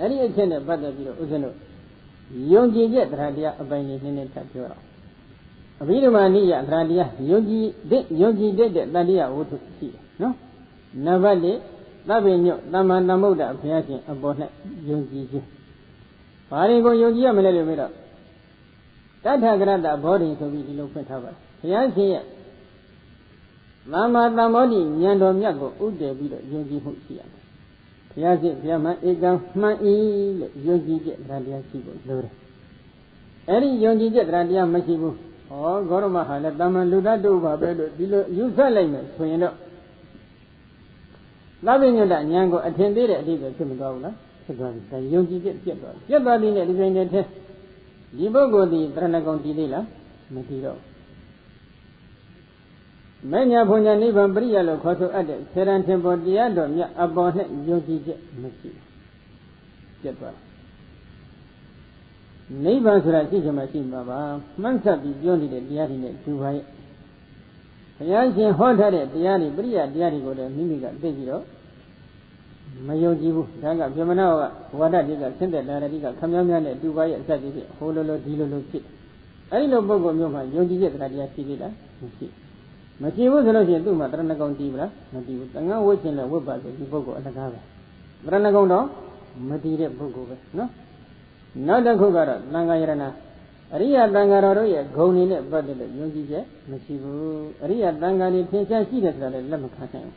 အဲ့ဒီအချက်နဲ့ပတ်သက်ပြီးတော့ဥစ္စနုယုံကြည်ချက်တရားတရားအပိုင်းလေးနည်းနည်းထပ်ပြောတော့အဘိဓမ္မာနိယတရားတရားယုံကြည်တဲ့ယုံကြည်တဲ့တန်တရားဝတ္ထုရှိတယ်နော်နံပါတ်၄သဗ္ဗညုသမ္မာသမ္ဗုဒ္ဓဘုရားရှင်အပေါ်၌ယုံကြည်ခြင်းဘာတွေကိုယုံကြည်ရမလဲလို့ပြောတော့တထကရတဘောဓိဆိုပြီးဒီလိုဖွင့်ထားပါတယ်ဘုရားရှင်ရဲ့သမ္မာသမ္ဗောဓိဉာဏ်တော်မြတ်ကိုဥတည်ပြီးတော့ယုံကြည်မှုရှိရတယ် ဘုရားရှင်ဘုရားမဧကံမှန်၏လို့ယုံကြည်ချက်တရားတရားရှိဖို့လိုတယ်အဲ့ဒီယုံကြည်ချက်တရားတရားမရှိဘူးဩဂေါရမဟာလည်းတာမန်လူတတ်တို့ပါပဲလို့ဒီလိုယူဆလိုက်မယ်ဆိုရင်တော့သဗ္ဗညုတဉာဏ်ကိုအထင်သေးတဲ့အတိတ်ပဲဖြစ်မသွားဘူးလားဖြစ်သွားပြီဒါယုံကြည်ချက်ပြတ်သွားပြီပြတ်သွားပြီနဲ့ဒီပြိုင်နဲ့ထဲဒီပုဂ္ဂိုလ်ဒီတရဏဂုံတည်သေးလားမတည်တော့ မညာဘုံညာနိဗ္ဗာန်ပရိယလို့ခေါ်ဆိုအပ်တဲ့ဆေရန်ထင်ပေါ်တရားတော်မြတ်အပေါ်နဲ့ယုံကြည်ချက်မရှိဘူးပြတ်သွားနိဗ္ဗာန်ဆိုတာရှိချင်မှရှိမှာပါမှန်းဆက်ပြီးပြောနေတဲ့တရားတွေနဲ့သူပါရဲ့ဘုရားရှင်ဟောထားတဲ့တရားတွေပရိယတရားတွေကိုလည်းမိမိကသိပြီးတော့မယုံကြည်ဘူးဒါကပြမနာကဝါဒတိကဆင်းသက်တာတိကခမည်းများနဲ့တူပါရဲ့အစကြီးဖြစ်ဟိုလိုလိုဒီလိုလိုဖြစ်အဲဒီလိုပုံကောင်မျိုးမှာယုံကြည်တဲ့တရားတရားရှိသေးလားမရှိ မရှိဘူးဆိုလို့ရှိရင်သူ့မှာတရဏဂုံတည်ပါလားမတည်ဘူးတန်ခါဝှချင်းလည်းဝတ်ပါဆိုဒီပုဂ္ဂိုလ်အလကားပဲတရဏဂုံတော့မတည်တဲ့ပုဂ္ဂိုလ်ပဲနော်နောက်တစ်ခုကတော့သံဃာယရဏအရိယသံဃာတော်တို့ရဲ့ဂုဏ်တွေနဲ့ပတ်သက်လို့ယုံကြည်ချက်မရှိဘူးအရိယသံဃာတွေသင်္ချာရှိတယ်ဆိုတာလည်းလက်မခံနိုင်ဘူး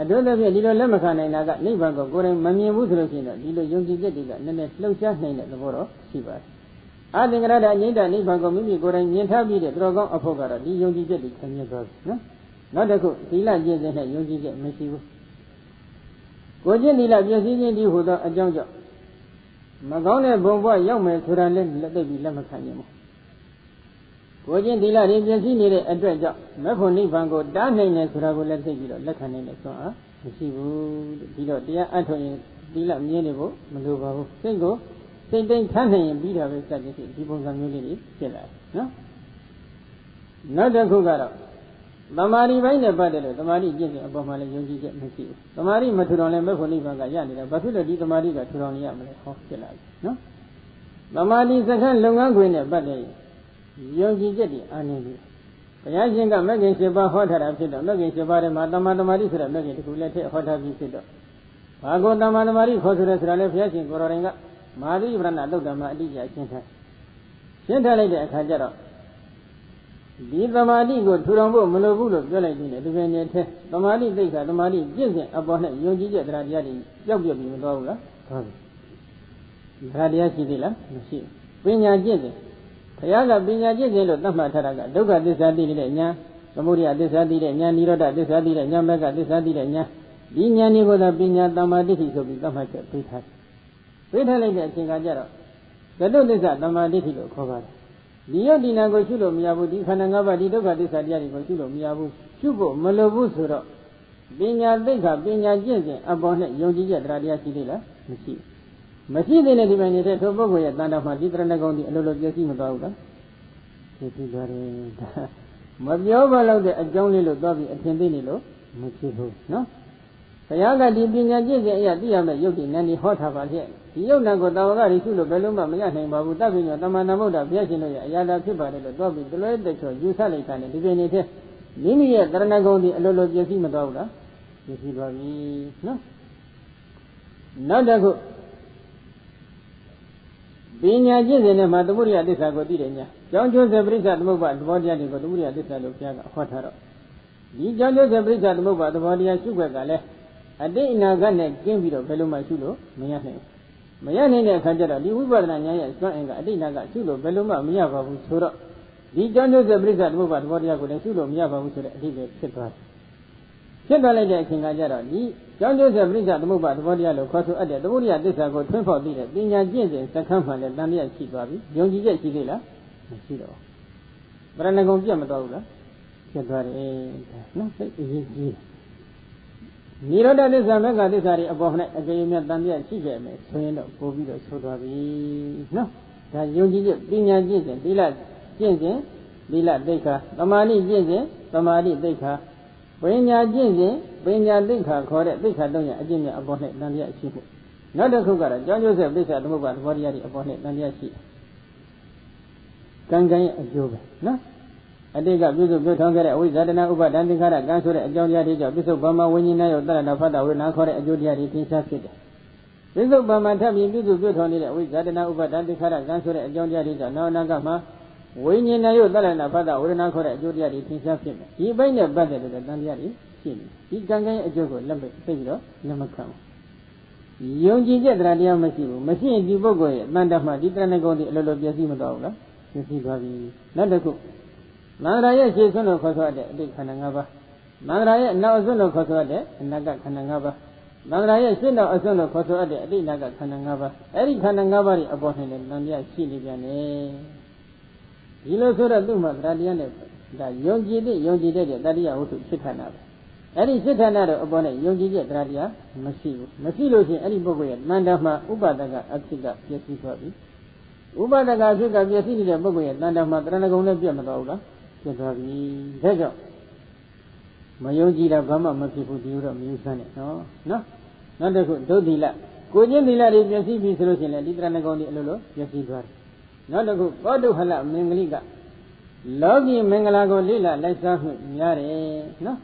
အတို့လည်းဖြင့်ဒီလိုလက်မခံနိုင်တာကနိဗ္ဗာန်ကိုကိုယ်တိုင်မမြင်ဘူးဆိုလို့ရှိရင်တော့ဒီလိုယုံကြည်ချက်တွေကနည်းနည်းလှုပ်ရှားနိုင်တဲ့သဘောတော့ရှိပါတယ် အာသင်္ကရတအငိမ့်တနိဗ္ဗာန်ကိုမိမိကိုယ်တိုင်မြင်ထားပြီးတဲ့သူတော်ကောင်းအဖို့ကတော့ဒီယုံကြည်ချက်တွေခံရသွားပြီနော်နောက်တစ်ခုသီလကျင့်စဉ်နဲ့ယုံကြည်ချက်မရှိဘူးကိုကျင့်သီလပြည့်စည်ခြင်းဒီဟူသောအကြောင်းကြောင့်မကောင်းတဲ့ဘုံဘဝရောက်မယ်ဆိုတာလည်းလက်သိပြီးလက်မခံနိုင်ဘူးကိုကျင့်သီလတွေပြည့်စည်နေတဲ့အတွက်ကြောင့်မဖို့နိဗ္ဗာန်ကိုတားနိုင်တယ်ဆိုတာကိုလည်းသိပြီးတော့လက်ခံနိုင်တယ်ဆိုတော့မရှိဘူးဒီတော့တရားအထုတ်ရင်သီလမြင်နေဖို့မလိုပါဘူးစိတ်ကို စိတ်တိုင်းထမ်းနိုင်ရင်ပြီးတာပဲစသဖြင့်ဒီပုံစံမျိုးလေးတွေဖြစ်လာတယ်နော်နောက်တစ်ခုကတော့သမာဓိပိုင်းနဲ့ပတ်သက်လို့သမာဓိကျင့်စဉ်အပေါ်မှာလည်းယုံကြည်ချက်မရှိဘူးသမာဓိမထူထောင်လည်းမဲ့ဖို့နိဗ္ဗာန်ကရနေတာဘာဖြစ်လို့ဒီသမာဓိကထူထောင်နေရမလဲဟောဖြစ်လာပြီနော်သမာဓိစခန်းလုပ်ငန်းခွင်နဲ့ပတ်သက်ရင်ယုံကြည်ချက်တွေအားနည်းပြီဘုရားရှင်ကမဂ္ဂင်7ပါးဟောထားတာဖြစ်တော့မဂ္ဂင်7ပါးထဲမှာတမန်တမာတိဆိုတဲ့မဂ္ဂင်တစ်ခုလည်းထည့်ဟောထားပြီးဖြစ်တော့ဘာကိုတမန်တမာတိခေါ်ဆိုတဲ့ဆိုတာလည်းဘုရားရှင်ကိုယ်တော်တိုင်က မာသီပရဏသုတ်တမအတိအကျရှင်းထားရှင်းထားလိုက်တဲ့အခါကျတော့ဒီသမာဓိကိုထူထောင်ဖို့မလိုဘူးလို့ပြောလိုက်ပြီးတယ်ဒီပင်နဲ့ထဲသမာဓိသိက္ခာသမာဓိပြည့်စုံအပေါ်နဲ့ယုံကြည်ချက်တရားတရားတွေကြောက်ပြပြီးမသွားဘူးလားသွားပြီတရားတရားရှိသေးလားမရှိပညာကျင့်တယ်ဘုရားကပညာကျင့်ခြင်းလို့သတ်မှတ်ထားတာကဒုက္ခသစ္စာသိတဲ့ဉာဏ်သမုဒိယသစ္စာသိတဲ့ဉာဏ်និရောဓသစ္စာသိတဲ့ဉာဏ်ဘက်ကသစ္စာသိတဲ့ဉာဏ်ဒီဉာဏ်တွေကိုသာပညာတမ္မာတိဆိုပြီးသတ်မှတ်ချက်ပေးထားတယ် ပေးထားလိုက်တဲ့အချိန်ကကြတော့ကတုသစ္စာတမ္မာတိလို့ခေါ်ပါတယ်ဒီယုတ်ဒီနာကိုရှုလို့မရဘူးဒီခန္ဓာ၅ပါးဒီဒုက္ခသစ္စာတရားတွေကိုရှုလို့မရဘူးရှုဖို့မလိုဘူးဆိုတော့ပညာသိက္ခာပညာကျင့်စဉ်အပေါ်နဲ့ယုံကြည်ချက်တရားတရားရှိသေးလားမရှိမရှိသေးတဲ့ဒီပိုင်းနေတဲ့ထိုပုဂ္ဂိုလ်ရဲ့တန်တော်မှာဒီတရဏဂုံဒီအလိုလိုပြည့်စည်မသွားဘူးလားပြည့်စည်သွားတယ်မပြောပါတော့တဲ့အကြောင်းလေးလို့သွားပြီးအထင်သေးနေလို့မရှိဘူးနော် ဘုရားကဒီပညာကျင့်စဉ်အရာသိရမယ်ယုတ်ဒီနန်းဒီဟောထားပါလျက်ဒီယုတ်နံကိုတာဝကရိရှုလို့ဘယ်လုံးမှမရနိုင်ပါဘူးတပ်ပညာတမန်တော်ဗုဒ္ဓဘုရားရှင်တို့ရဲ့အရာသာဖြစ်ပါတယ်လို့တော့ပြီးတလွဲတက်ချောယူဆလိုက်တာနဲ့ဒီပြင်နေတဲ့မိမိရဲ့တရဏဂုံဒီအလိုလိုပြည့်စည်မသွားဘူးလားပြည့်စည်သွားပြီနော်နောက်တစ်ခုပညာကျင့်စဉ်နဲ့မှာသမုဒိယသစ္စာကိုသိတယ်ညာကြောင်းကျိုးစေပရိစ္ဆသမုပ္ပါသဘောတရားတွေကိုသမုဒိယသစ္စာလို့ဘုရားကဟောထားတော့ဒီကြောင့်ကျိုးစေပရိစ္ဆသမုပ္ပါသဘောတရားရှုွက်ကလည်း အတိတ်အနာဂတ်နဲ့ကျင်းပြီးတော့ဘယ်လိုမှရှုလို့မရနိုင်ဘူးမရနိုင်တဲ့အခါကျတော့ဒီဝိပဿနာဉာဏ်ရဲ့စွမ်းအင်ကအတိတ်အနာဂတ်ရှုလို့ဘယ်လိုမှမရပါဘူးဆိုတော့ဒီကြောင့်ကျိုးစေပရိစ္ဆသမုပ္ပါသဘောတရားကိုလည်းရှုလို့မရပါဘူးဆိုတဲ့အတိတ်ပဲဖြစ်သွားတယ်ဖြစ်သွားလိုက်တဲ့အချိန်ကကြတော့ဒီကြောင့်ကျိုးစေပရိစ္ဆသမုပ္ပါသဘောတရားလို့ခေါ်ဆိုအပ်တဲ့သမုဒိယသစ္စာကိုထွန်းဖောက်သိတဲ့ပညာကျင့်စဉ်စက္ကန့်မှလည်းတန်မြတ်ရှိသွားပြီယုံကြည်ချက်ရှိသေးလားမရှိတော့ဗရဏဂုံပြတ်မသွားဘူးလားဖြစ်သွားတယ်နော်စိတ်အရေးကြီးတယ် နိရောဓသစ္စာမဂ္ဂသစ္စာတွေအပေါ်၌အကြိမ်မြတ်တန်မြတ်ရှိခဲ့မယ်ဆိုရင်တော့ပို့ပြီးတော့ဆိုသွားပြီနော်ဒါယုံကြည်ချက်ပညာကျင့်စဉ်သီလကျင့်စဉ်သီလသိက္ခာသမာဓိကျင့်စဉ်သမာဓိသိက္ခာပညာကျင့်စဉ်ပညာသိက္ခာခေါ်တဲ့သိက္ခာသုံးရအကျင့်မြတ်အပေါ်၌တန်မြတ်ရှိဖို့နောက်တစ်ခုကတော့ကြောင်းကျိုးဆက်ပိစ္ဆာသမုပ္ပါသဘောတရားတွေအပေါ်နဲ့တန်တရားရှိကံကံရဲ့အကျိုးပဲနော် အတိတ်ကပြုစုပြုထောင်ခဲ့တဲ့အဝိဇ္ဇာတနာဥပါဒံသင်္ခါရကံဆိုတဲ့အကြောင်းတရားတွေကြောင့်ပြစ္ဆုတ်ဗမ္မာဝိညာဉ်နဲ့ရောတရဏဖတ်တာဝိနာခေါ်တဲ့အကျိုးတရားတွေသင်္ချာဖြစ်တယ်ပြစ္ဆုတ်ဗမ္မာထပ်ပြီးပြုစုပြုထောင်နေတဲ့အဝိဇ္ဇာတနာဥပါဒံသင်္ခါရကံဆိုတဲ့အကြောင်းတရားတွေကြောင့်နောင်နာကမှာဝိညာဉ်နဲ့ရောတရဏဖတ်တာဝိနာခေါ်တဲ့အကျိုးတရားတွေသင်္ချာဖြစ်တယ်ဒီဘိုင်းနဲ့ပတ်သက်တဲ့တန်တရားတွေရှိနေဒီကံကံရဲ့အကျိုးကိုလက်မသိပြီးတော့လက်မခံဘူးယုံကြည်ချက်တရားတရားမရှိဘူးမရှိရင်ဒီပုဂ္ဂိုလ်ရဲ့အတန်တမှဒီတရဏဂုံဒီအလိုလိုပြည့်စည်မသွားဘူးလားပြည့်စည်သွားပြီနောက်တစ်ခု မန္တရာရဲ့ရှေ့ဆွန်းလို့ခေါ်ဆိုတဲ့အတိတ်ခန္ဓာ၅ပါးမန္တရာရဲ့အနောက်အဆွန်းလို့ခေါ်ဆိုတဲ့အနာဂတ်ခန္ဓာ၅ပါးမန္တရာရဲ့ရှင်းတော်အဆွန်းလို့ခေါ်ဆိုတဲ့အတိတ်နာဂတ်ခန္ဓာ၅ပါးအဲ့ဒီခန္ဓာ၅ပါးတွေအပေါ်၌လည်းတန်ပြရှိနေပြန်တယ်ဒီလိုဆိုတော့သူ့မှာတရားတရားနဲ့ဒါယုံကြည်တဲ့ယုံကြည်တဲ့တရားဝတ္ထုဖြစ်ခန္ဓာပဲအဲ့ဒီစိတ်ဌာနတော့အပေါ်နဲ့ယုံကြည်တဲ့တရားတရားမရှိဘူးမရှိလို့ရှိရင်အဲ့ဒီပုဂ္ဂိုလ်ရဲ့တန်တမှာဥပါဒကအဖြစ်ကပြည့်စည်သွားပြီဥပါဒကအဖြစ်ကပြည့်စည်နေတဲ့ပုဂ္ဂိုလ်ရဲ့တန်တမှာတရဏဂုံနဲ့ပြတ်မသွားဘူးလား ပြတ်သွားပြီဒါကြောင့်မယုံကြည်တာဘာမှမဖြစ်ဘူးဒီလိုတော့မယူဆနဲ့နော်နော်နောက်တစ်ခုဒုသီလကိုချင်းသီလတွေပြည့်စည်ပြီဆိုလို့ရှိရင်လည်းဒီတရဏဂုံတွေအလိုလိုပြည့်စည်သွားတယ်နောက်တစ်ခုကောတုဟလမင်္ဂလိကလောကီမင်္ဂလာကိုလိလလိုက်စားမှုများတယ်နော်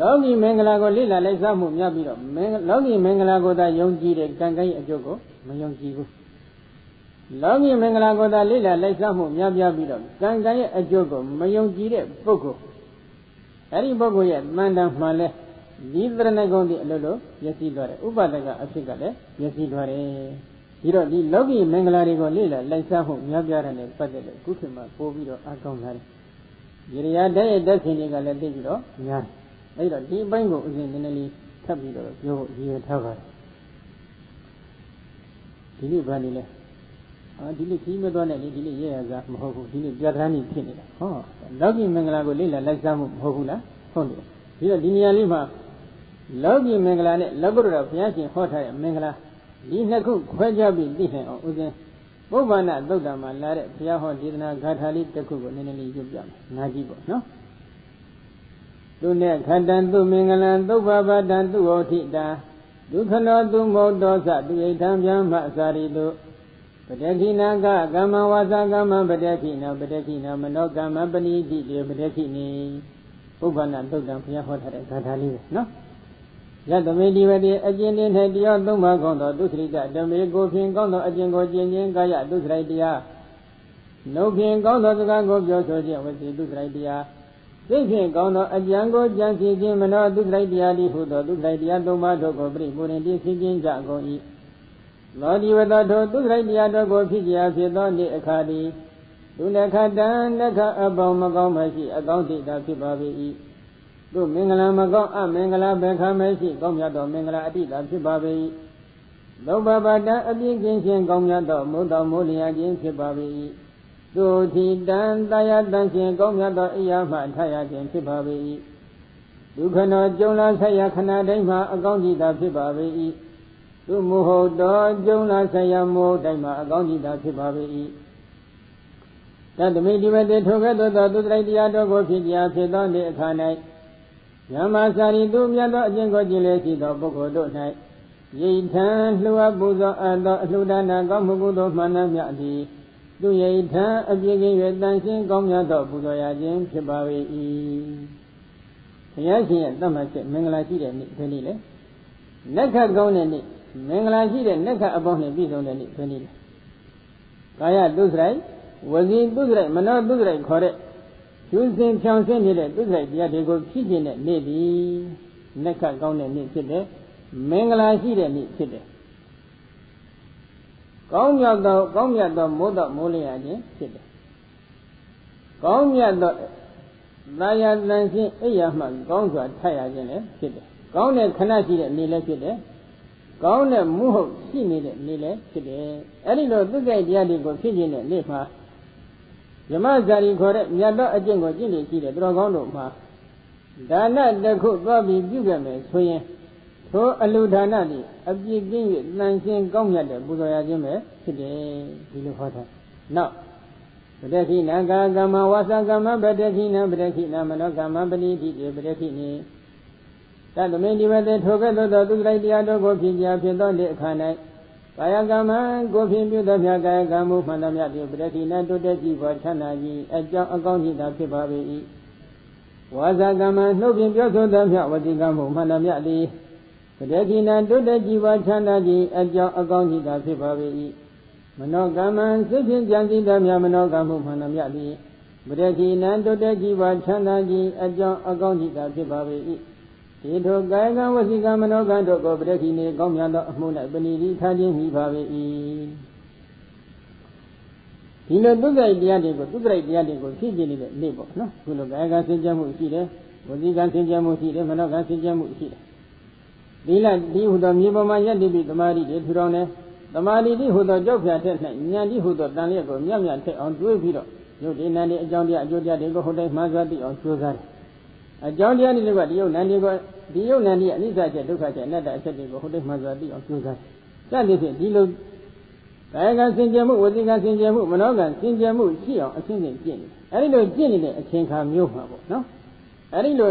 လောကီမင်္ဂလာကိုလိလလိုက်စားမှုများပြီးတော့လောကီမင်္ဂလာကိုသာယုံကြည်တဲ့ကံကံရဲ့အကျိုးကိုမယုံကြည်ဘူး လောကီမင်္ဂလာကိုသာလိလလိုက်စားမှုများပြားပြီးတော့ကံကံရဲ့အကျိုးကိုမယုံကြည်တဲ့ပုဂ္ဂိုလ်အဲ့ဒီပုဂ္ဂိုလ်ရဲ့တန်တန်မှလဲဒီသရဏဂုံဒီအလိုလိုရည်စည်းသွားတယ်ဥပဒကအဖြစ်ကလည်းရည်စည်းသွားတယ်ဒီတော့ဒီလောကီမင်္ဂလာတွေကိုလေ့လာလိုက်စားမှုများပြားတဲ့နဲ့ပတ်သက်လို့ခုခေတ်မှာပို့ပြီးတော့အကောင်းလာတယ်။ရေရာတဲ့ရဲ့တက်ရှင်တွေကလည်းသိပြီးတော့များတယ်။အဲဒီတော့ဒီအပိုင်းကိုအရင်နည်းနည်းလေးထပ်ပြီးတော့ပြောဖို့ရည်ရွယ်ထားပါတယ်။ဒီနေ့ဗာနေလဲ။ အာဒီနေ့ခီးမသွားနဲ့လေဒီနေ့ရဲရစားမဟုတ်ဘူးဒီနေ့ပြဋ္ဌာန်းနေဖြစ်နေတာ။ဟောလောကီမင်္ဂလာကိုလေ့လာလိုက်စားမှုမဟုတ်ဘူးလား။ဟုတ်တယ်။ဒီတော့ဒီနေရာလေးမှာလောကီမင်္ဂလာနဲ့လောကုတ္တရာဘုရားရှင်ဟောထားတဲ့မင်္ဂလာဒီနှစ်ခုခွဲခြားပြီးသိနိုင်အောင်ဥစဉ်ပုဗ္ဗနာသုတ်တံမှာလာတဲ့ဘုရားဟောဒေသနာဂါထာလေးတစ်ခုကိုနည်းနည်းလေးရွတ်ပြမယ်။နာကြည့်ပေါ့နော်။သူနဲ့ခန္တံသူမင်္ဂလံသုဗ္ဗဗတံသူဩထိတာဒုက္ခနောသူမௌတောသသူဣဋ္ဌံဗျမအစာရီတု ပတတိနာကကမ္မဝါစာကမ္မပတတိနာပတတိနာမနောကမ္မပဏိတိတေပတတိနိပုဗ္ဗနာသုတ်တံဘုရားဟောထားတဲ့ဂါထာလေးပဲနော်။ယတမေဒီဝတိအကျဉ်းတင်း၌တရားသုံးပါးကောင်းသောသူစရိတဓမေကိုဖြင့်ကောင်းသောအကျဉ်းကိုကျင့်ခြင်းကာယသူစရိုက်တရားနှုတ်ဖြင့်ကောင်းသောစကားကိုပြောဆိုခြင်းဝစီသူစရိုက်တရားစိတ်ဖြင့်ကောင်းသောအကြံကိုကြံစည်ခြင်းမနောသူစရိုက်တရားဤဟုသောသူစရိုက်တရားသုံးပါးတို့ကိုပြိပူရင်တည်ဆင်းခြင်းကြကုန်၏ လောဒီဝတထိုသူစရိုက်တရားတို့ကိုဖြစ်ကြဖြစ်သောနေ့အခါသည်သူနခတံနခအပေါင်းမကောင်းမရှိအကောင်းတိတာဖြစ်ပါ၏သူမင်္ဂလာမကောင်းအမင်္ဂလာဘယ်ခါမရှိကောင်းမြတ်သောမင်္ဂလာအတိတာဖြစ်ပါပေ၏လောဘပါတအပြင်းကင်းခြင်းကောင်းမြတ်သောမိုးတော်မိုးလျာခြင်းဖြစ်ပါပေ၏သူထီတံတရားတန်ခြင်းကောင်းမြတ်သောအရာမှထရခြင်းဖြစ်ပါပေ၏ဒုက္ခနောကြုံလာဆက်ရခဏတိုင်းမှာအကောင်းကြီးတာဖြစ်ပါပေ၏ သူမဟုတ်တော်ကြုံလာဆက်ရမိုးတိုင်းမှာအကောင်းကြီးတာဖြစ်ပါပေ၏တတမိဒီဝတေထိုကဲ့သို့သောသူတရိတရားတော်ကိုဖြစ်ကြဖြစ်သောနေ့အခါ၌ယမစာရီသူမြတ်သောအကျင့်ကိုကျင့်လေရှိသောပုဂ္ဂိုလ်တို့၌ရိဋ္ဌံလှူအပ်ပူဇော်အပ်သောအလှူဒါနကောင်းမှုကုသိုလ်မှန်သမျှသည်သူရိဋ္ဌံအပြည့်ကင်း၍တန်ရှင်းကောင်းမြတ်သောပူဇော်ရခြင်းဖြစ်ပါ၏ဘုရားရှင်ရဲ့တတ်မှတ်ချက်မင်္ဂလာရှိတဲ့နေ့ဒီနေ့လေနက္ခကောင်းတဲ့နေ့ မင်္ဂလာရှိတဲ့နက္ခအပေါင်းနဲ့ပြည့်စုံတဲ့နေ့ဒီနေ့လေကာယတုစရိုက်ဝစီတုစရိုက်မနောတုစရိုက်ခေါ်တဲ့ကျူးစင်ဖြောင်ဆင်းနေတဲ့သူဆိုင်တရားတွေကိုဖြစ်ခြင်းတဲ့နေ့ဒီနက္ခကောင်းတဲ့နေ့ဖြစ်တယ်မင်္ဂလာရှိတဲ့နေ့ဖြစ်တယ်ကောင်းမြတ်သောကောင်းမြတ်သောမိုးတော်မိုးလျာခြင်းဖြစ်တယ်ကောင်းမြတ်သောသာယာတန်ရှင်းအိယာမှကောင်းစွာထရခြင်းလည်းဖြစ်တယ်ကောင်းတဲ့ခဏရှိတဲ့နေ့လည်းဖြစ်တယ် ကောင်းတဲ့မှုဟုတ်ရှိနေတဲ့နေ့လည်းဖြစ်တယ်အဲ့ဒီလိုသူဆိုင်တရားတွေကိုဖြစ်ခြင်းတဲ့နေ့မှာယမဇာရီခေါ်တဲ့မြတ်သောအကျင့်ကိုကျင့်နေရှိတယ်သူတော်ကောင်းတို့မှာဒါနတစ်ခုသွားပြီးပြုခဲ့မယ်ဆိုရင်ထိုအလူဒါနသည်အပြည့်ကင်း၍တန်ရှင်းကောင်းမြတ်တဲ့ပူဇော်ရခြင်းပဲဖြစ်တယ်ဒီလိုဟောထားနောက်ပတခိနကာကမ္မဝါစာကမ္မပတခိနပတခိနမနောကမ္မပဏိတိတေပတခိနိ တသမင်ဒီဝတေထိုကဲ့သို့သောသူလိုက်တရားတို့ကိုဖြစ်ကြဖြစ်သောတဲ့အခါ၌ကာယကမ္မကိုဖြင့်ပြုသောမြတ်ကာယကံမှုမှန်သမျှပြုပရတိနာတုတ္တကြည်ပေါ်ချမ်းသာကြီးအကြောင်းအကောင်းကြီးသာဖြစ်ပါ၏ဝါဇကမ္မနှုတ်ဖြင့်ပြောဆိုသောမြတ်ဝတိကံမှုမှန်သမျှသည်ပရတိနာတုတ္တကြည်ပေါ်ချမ်းသာကြီးအကြောင်းအကောင်းကြီးသာဖြစ်ပါ၏မနောကမ္မစိတ်ဖြင့်ကြံစည်သောမြတ်မနောကံမှုမှန်သမျှသည်ပရတိနာတုတ္တကြည်ပေါ်ချမ်းသာကြီးအကြောင်းအကောင်းကြီးသာဖြစ်ပါ၏ ဒီထိုကာယကံဝစီကံမနောကံတို့ကိုပရတိနေကောင်းမြတ်သောအမှု၌ပဏိတိထားခြင်းမိပါ၏ဒီလိုသုက္ကိတရားတွေကိုသုက္ကိတရားတွေကိုဖြည့်ကျင်နေတဲ့နေ့ပေါ့နော်ခုလိုကာယကံစင်ကြမှုရှိတယ်ဝစီကံစင်ကြမှုရှိတယ်မနောကံစင်ကြမှုရှိတယ်ဒီလဒီဟုသောမြေပေါ်မှာယက်တည်ပြီးတမာတိတွေထူထောင်တယ်တမာတိတိဟုသောကြောက်ဖြာထက်၌ဉာဏ်တိဟုသောတန်လျက်ကိုမြတ်မြတ်ထက်အောင်တွေးပြီးတော့ယုတ်ဒီနန္ဒီအကြောင်းတရားအကျိုးတရားတွေကိုဟိုတိုင်းမှားစွာသိအောင်ကြိုးစားတယ် အကြောင်းတရားတွေကဒီယုတ်နန္ဒီကိုဒီယုတ်နန္ဒီအနိစ္စချက်ဒုက္ခချက်အနတ္တအချက်တွေကိုဟိုတိုင်းမှားစွာသိအောင်ကြိုးစားတယ်စသဖြင့်ဒီလိုကာယကံစင်ကြယ်မှုဝစီကံစင်ကြယ်မှုမနောကံစင်ကြယ်မှုရှိအောင်အရှင်းရှင်းကျင့်တယ်အဲဒီလိုကျင့်နေတဲ့အချိန်ခါမျိုးမှာပေါ့နော်အဲဒီလို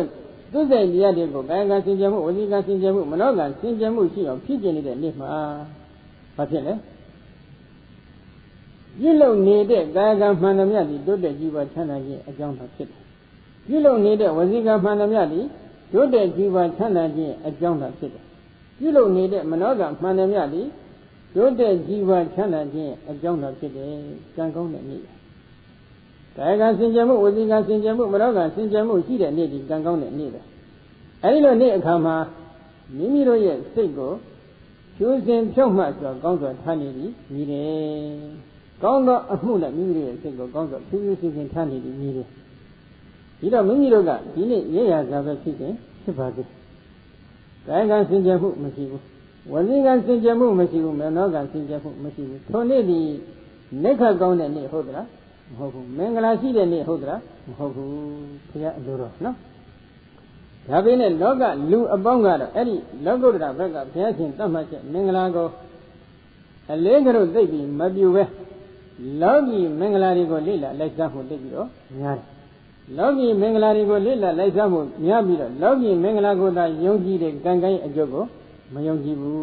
သူစိတ်တရားတွေကိုကာယကံစင်ကြယ်မှုဝစီကံစင်ကြယ်မှုမနောကံစင်ကြယ်မှုရှိအောင်ဖြစ်ကျင်နေတဲ့နေ့မှာဘာဖြစ်လဲပြုလုပ်နေတဲ့ကာယကံမှန်သမျှဒီတိုးတက်ကြည်ပါချမ်းသာခြင်းအကြောင်းသာဖြစ်တယ် ပြုလုပ်နေတဲ့ဝစီကံမှန်သမျှဒီတိုးတက်ကြည်ပါချမ်းသာခြင်းအကြောင်းသာဖြစ်တယ်ပြုလုပ်နေတဲ့မနောကံမှန်သမျှဒီတိုးတက်ကြည်ပါချမ်းသာခြင်းအကြောင်းသာဖြစ်တယ်ကံကောင်းတဲ့နေ့ကာယကံစင်ကြယ်မှုဝစီကံစင်ကြယ်မှုမနောကံစင်ကြယ်မှုရှိတဲ့နေ့ဒီကံကောင်းတဲ့နေ့ပဲအဲဒီလိုနေ့အခါမှာမိမိတို့ရဲ့စိတ်ကိုကျိုးစဉ်ဖြောက်မှဆိုကောင်းစွာထားနေပြီမြည်တယ်ကောင်းသောအမှုနဲ့မိမိတို့ရဲ့စိတ်ကိုကောင်းစွာဖြူးဖြူးစင်စင်ထားနေပြီမြည်တယ် ဒီတော့မိမိတို့ကဒီနေ့ရရစာပဲဖြစ်ခြင်းဖြစ်ပါသေးကာယကံစင်ကြယ်မှုမရှိဘူးဝစီကံစင်ကြယ်မှုမရှိဘူးမနောကံစင်ကြယ်မှုမရှိဘူးထိုနေ့ဒီနိခတ်ကောင်းတဲ့နေ့ဟုတ်သလားမဟုတ်ဘူးမင်္ဂလာရှိတဲ့နေ့ဟုတ်သလားမဟုတ်ဘူးဘုရားအလိုတော်နော်ဒါပေမဲ့လောကလူအပေါင်းကတော့အဲ့ဒီလောကုတ္တရာဘက်ကဘုရားရှင်တတ်မှတ်ချက်မင်္ဂလာကိုအလေးကလေးသိပြီးမပြူပဲလောကီမင်္ဂလာတွေကိုလေ့လာလိုက်စားမှုသိပြီးတော့များတယ် လောကီမင်္ဂလာတွေကိုလေ့လာလိုက်စားမှုများပြီးတော့လောကီမင်္ဂလာကိုသာယုံကြည်တဲ့ကံကံရဲ့အကျိုးကိုမယုံကြည်ဘူး